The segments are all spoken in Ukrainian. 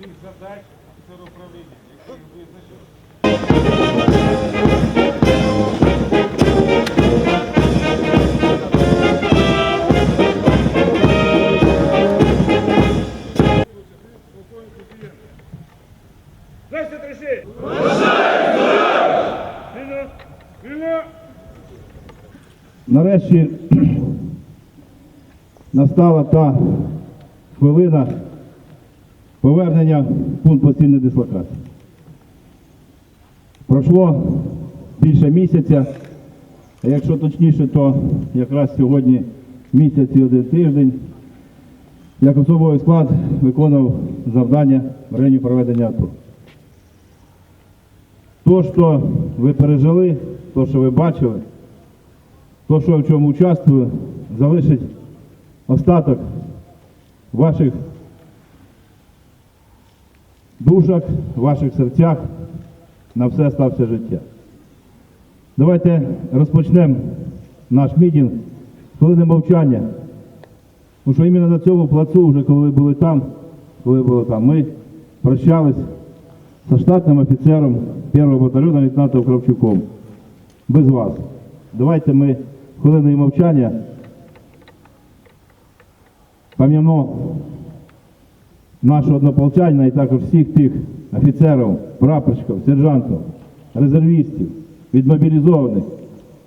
тих задач офіцера управління, вы визначив. Вільно! Вільно! Нарешті настала та хвилина повернення в пункт постійної дислокації. Пройшло більше місяця, а якщо точніше, то якраз сьогодні місяць і один тиждень, як особовий склад виконував завдання в районі проведення АТО. То, що ви пережили, то, що ви бачили, то, що в чому участвую, залишить остаток ваших душах, ваших серцях на все стався життя. Давайте розпочнемо наш мітинг з хвилини мовчання. Тому що іменно на цьому плацу, вже коли ви були там, коли були там, ми прощались со штатним офіцером 1-го батальйону лейтенантом Кравчуком. Без вас. Давайте ми хвилиною мовчання пам'ятаємо нашого однополчанина і також всіх тих офіцерів, прапорщиків, сержантів, резервістів, відмобілізованих,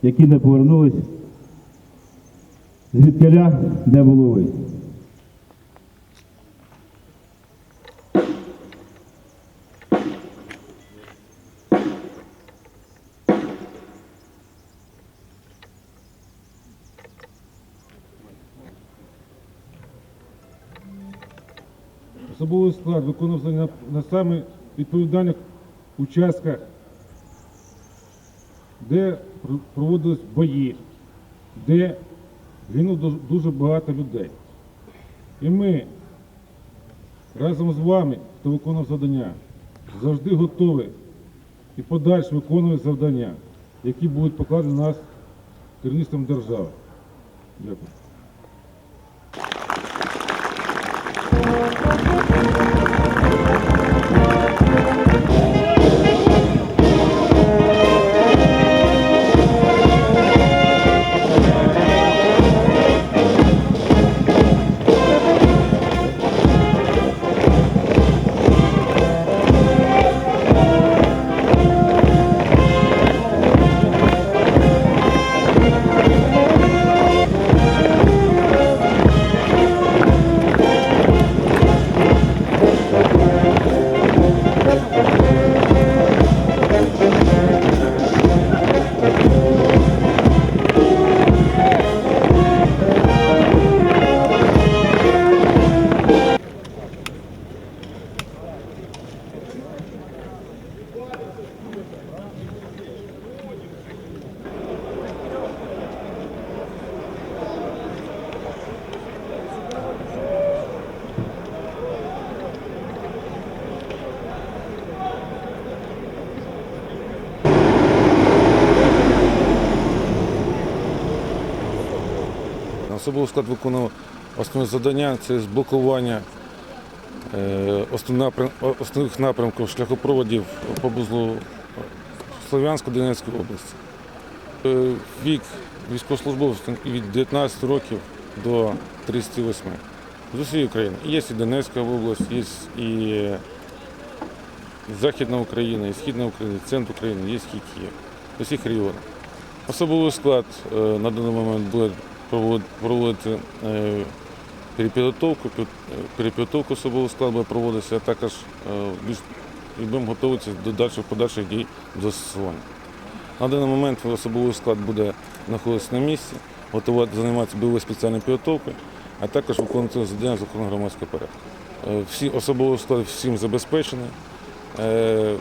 які не повернулись звідкиля, де були ви. Особовий склад виконувався на, на саме відповідальних участках, де проводились бої, де гинуло дуже- багато людей. І ми разом з вами, хто виконував завдання, завжди готові і подальше виконувати завдання, які будуть покладені нас керівництвом держави. Дякую. Особовий склад виконував основне завдання це зблокування е, основних напрямків шляхопроводів поблизу Слов'янської Донецької області. Е, Вік військовослужбовців від 19 років до 38 з усієї України. Є і Донецька область, є і Західна Україна, і Східна Україна, і центр України, є і Київ. Усіх регіонів. Особовий склад е, на даний момент буде проводити е, перепідготовку, е, перепідготовку особового складу буде проводитися, а також е, і будемо готуватися до дальших подальших дій застосування. На даний момент особовий склад буде знаходитися на місці, готувати, займатися бойовою спеціальною підготовкою, а також виконувати завдання закону громадського порядку. Е, Всі особовий склад всім забезпечений. Е,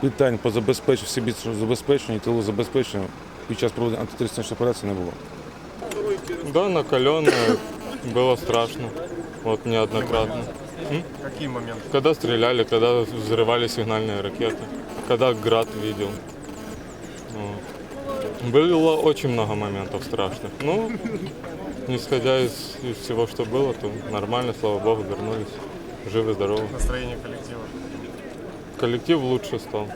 Питань по забезпеченню, всі більше забезпечення і тилу забезпечення під час проведення антитерористичної операції не було. Да, накаленная, было страшно, вот неоднократно. Какие моменты? Когда стреляли, когда взрывали сигнальные ракеты, когда град видел. Вот. Было очень много моментов страшных. Ну, исходя из, из всего, что было, то нормально, слава богу, вернулись. Живы, здоровы. Настроение коллектива? Коллектив лучше стал.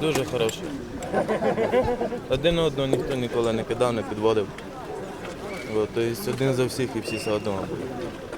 Дуже хороший. Один одного ніхто ніколи не кидав, не підводив. Тобто один за всіх і всі за одного.